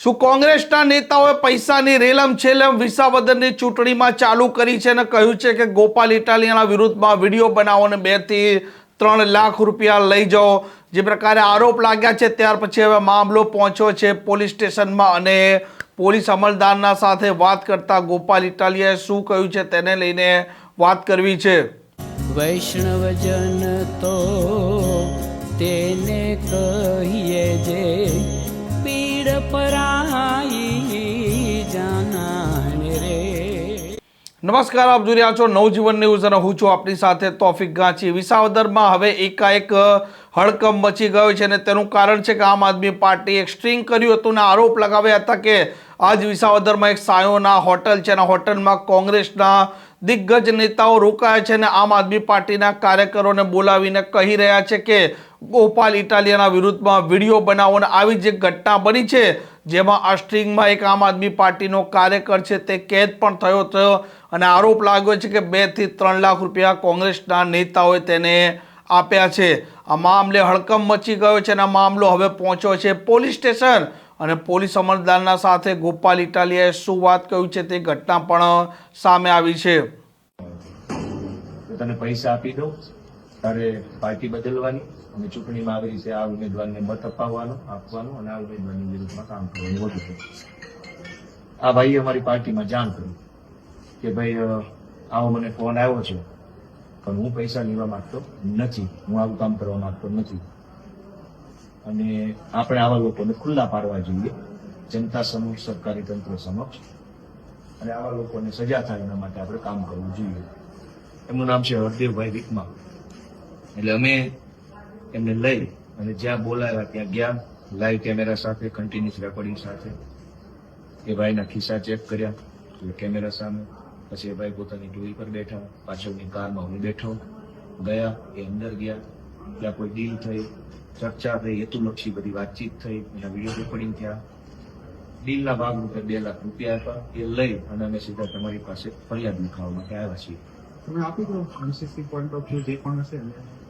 શું કોંગ્રેસના નેતાઓએ પૈસાની રેલમ છેલમ વિસાવદનની ચૂંટણીમાં ચાલુ કરી છે અને કહ્યું છે કે ગોપાલ ઇટાલિયાના વિરુદ્ધમાં વીડિયો બનાવો અને બેથી ત્રણ લાખ રૂપિયા લઈ જાઓ. જે પ્રકારે આરોપ લાગ્યા છે, ત્યાર પછી હવે મામલો પહોંચ્યો છે પોલીસ સ્ટેશનમાં અને પોલીસ અમલદારના સાથે વાત કરતા ગોપાલ ઇટાલિયાએ શું કહ્યું છે તેને લઈને વાત કરવી છે. વૈષ્ણવજન તો તેને કહીએ નમસ્કાર, આપ જોઈ રહ્યા છો નવજીવન ન્યૂઝ અને હું છું આપની સાથે તોફિક ગાંચી. વિસાવદરમાં હવે એકાએક હડકંપ મચી ગયો છે અને તેનું કારણ છે કે આમ આદમી પાર્ટી એક સ્ટ્રિંગ કર્યું હતું અને આરોપ લગાવ્યા હતા કે આજ વિસાવદરમાં એક સાયોના હોટલ છે અને હોટલમાં કોંગ્રેસના દિગ્ગજ નેતાઓ રોકાયા છે અને આમ આદમી પાર્ટીના કાર્યકરોને બોલાવીને કહી રહ્યા છે કે ગોપાલ ઇટાલિયાના વિરુદ્ધમાં વીડિયો બનાવો અને આવી જે ઘટના બની છે. જેમાં આ એક આમ આદમી પાર્ટીનો કાર્યકર છે, તે કેદ પણ થયો થયો અને આરોપ લાગ્યો છે કે બેથી ત્રણ લાખ રૂપિયા કોંગ્રેસના નેતાઓએ તેને આપ્યા છે. આ મામલે હડકંપ મચી ગયો છે અને આ મામલો હવે પહોંચ્યો છે પોલીસ સ્ટેશન. અને પોલીસ અમલદારના સાથે ગોપાલ ઇટાલિયાએ શું વાત કહ્યું છે તે ઘટના પણ સામે આવી છે. તને પૈસા આપી દઉં. તારે પાર્ટી બદલવાની અને ચૂંટણીમાં આવી રીતે આ ઉમેદવારને મત અપાવવાનો, આપવાનો અને આ ઉમેદવારની વિરુદ્ધમાં કામ કરવાનું વધુ છે. આ ભાઈએ અમારી પાર્ટીમાં જાણ કરી કે ભાઈ આવો મને ફોન આવ્યો છે, પણ હું પૈસા લેવા માંગતો નથી. હું આવું કામ કરવા માંગતો નથી. અને આપણે આવા લોકોને ખુલ્લા પાડવા જોઈએ. જનતા સમક્ષ, સરકારી તંત્ર સમક્ષ. અને આવા લોકોને સજા થાય એના માટે આપણે કામ કરવું જોઈએ. એમનું નામ છે હરદેવભાઈ વિકમા એટલે અમે એમને લઈ અને જ્યાં બોલાવ્યા ત્યાં ગયા. લાઈવ કેમેરા સાથે કન્ટિન્યુઅસ રેકોર્ડિંગ સાથે. એ ભાઈના ખિસ્સા ચેક કર્યા. એટલે કેમેરા સામે. પછી એ ભાઈ પોતાની ટોળી પર બેઠા. પાછળની કારમાં હું બેઠો. ગયા, એ અંદર ગયા. ત્યાં કોઈ ડીલ થઈ, ચર્ચા થઈ, હેતુલક્ષી બધી વાતચીત થઈ. એના વીડિયો રેકોર્ડિંગ થયા. ડીલના ભાગરૂપે બે લાખ રૂપિયા આપ્યા. એ લઈ અને અમે સીધા તમારી પાસે ફરિયાદ લખાવવા માટે આવ્યા છીએ. તમે આપી દો એમસીસી પોઈન્ટ ઓફ વ્યૂ જે પણ હશે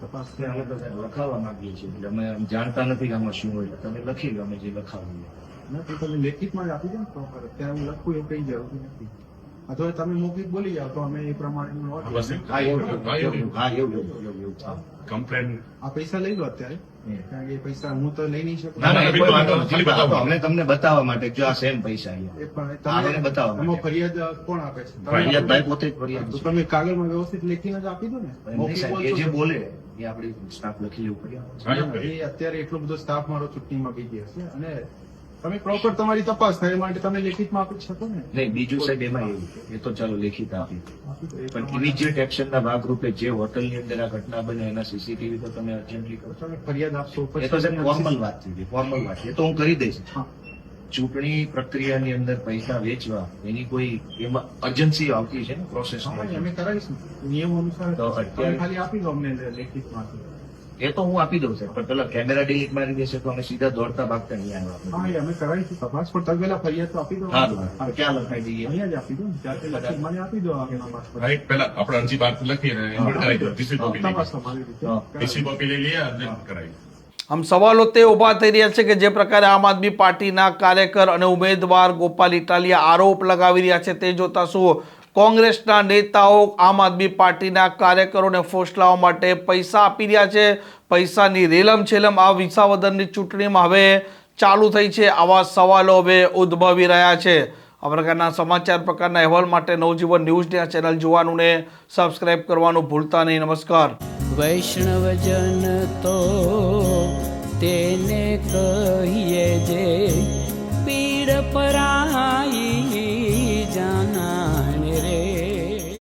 તપાસ તે બધા લખાવવા માંગીએ છીએ. એટલે અમે આમ જાણતા નથી કે આમાં શું હોય. તમે લખી લો અમે જે લખાવીએ. ના તો તમે લેખિતમાં જ આપી દો ને proper. અત્યારે હું લખું એવું કઈ જરૂરી નથી. અથવા તમે મૌખિક બોલી જાઓ તો અમે એ પ્રમાણે. કમ્પ્લેન આ પૈસા લઈ લો અત્યારે. કારણ કે એ પૈસા હું તો લઈ નહીં શકું. અમને તમને બતાવવા માટે જો આ સેમ પૈસા પણ બતાવવા તમે ફરિયાદ કોણ આપે છે? ફરિયાદ ભાઈ પોતે જ ફરિયાદ તમે કાગળમાં વ્યવસ્થિત લખીને જ આપી દો ને. એમ એ જે બોલે એ આપણી સ્ટાફ લખી લેવું પડે. એ અત્યારે એટલો બધો સ્ટાફ મારો ચૂંટણીમાં ગયો છે અને તમે પ્રોપર તમારી તપાસ થાય માટે તમે લેખિતમાં આપી શકો ને. નહીં બીજું સાહેબ એમાં એવું એ તો ચાલો લેખિત આપી પણ ભાગ રૂપે એક્શનના ભાગરૂપે જે હોટલની અંદર આ ઘટના બને એના સીસીટીવી તો તમે અર્જન્ટલી કરો. તમે ફરિયાદ આપશો એ તો સાહેબ ફોર્મલ વાત થઈ ગઈ ફોર્મલ વાત એ તો હું કરી દઈશ. ચૂંટણી પ્રક્રિયાની અંદર પૈસા વેચવા એની કોઈ એમાં અર્જન્સી આવતી છે ને પ્રોસેસ અમે કરાવીશું. નિયમ અનુસાર તો અત્યારે- ખાલી આપી દો અમને લેખિતમાં એ તો હું આપી દઉં સાહેબ. પણ પેલા કેમેરા ડિલીટ મારી દેશે તો અમે સીધા દોડતા ભાગતા અહીંયા આવ્યા હા એ અમે તપાસ પણ તમે પેલા ફરિયાદ તો આપી દો. હા ક્યાં લખાઈ દઈએ અહીંયા જ આપી દો. મને આપી દો. રાઈટ પેલા આપણે અરજી બહાર લખી કોપી લઈ કોપી લઈએ. અને કરાવી આમ સવાલો તે ઊભા થઈ રહ્યા છે કે જે પ્રકારે આમ આદમી પાર્ટીના કાર્યકર અને ઉમેદવાર ગોપાલ ઇટાલિયા આરોપ લગાવી રહ્યા છે તે જોતા શું કોંગ્રેસના નેતાઓ આમ આદમી પાર્ટીના કાર્યકરોને ફોસલાવા માટે પૈસા આપી રહ્યા છે. પૈસાની રેલમ છેલમ આ વિસાવદરની ચૂંટણીમાં હવે ચાલુ થઈ છે. આવા સવાલો હવે ઉદ્ભવી રહ્યા છે. આ પ્રકારના સમાચાર, પ્રકારના અહેવાલ માટે નવજીવન ન્યૂઝની આ ચેનલ જોવાનું ને સબસ્ક્રાઇબ કરવાનું ભૂલતા નહીં. નમસ્કાર. વૈષ્ણવજન તો તેને કહીએ જે પીડ પરા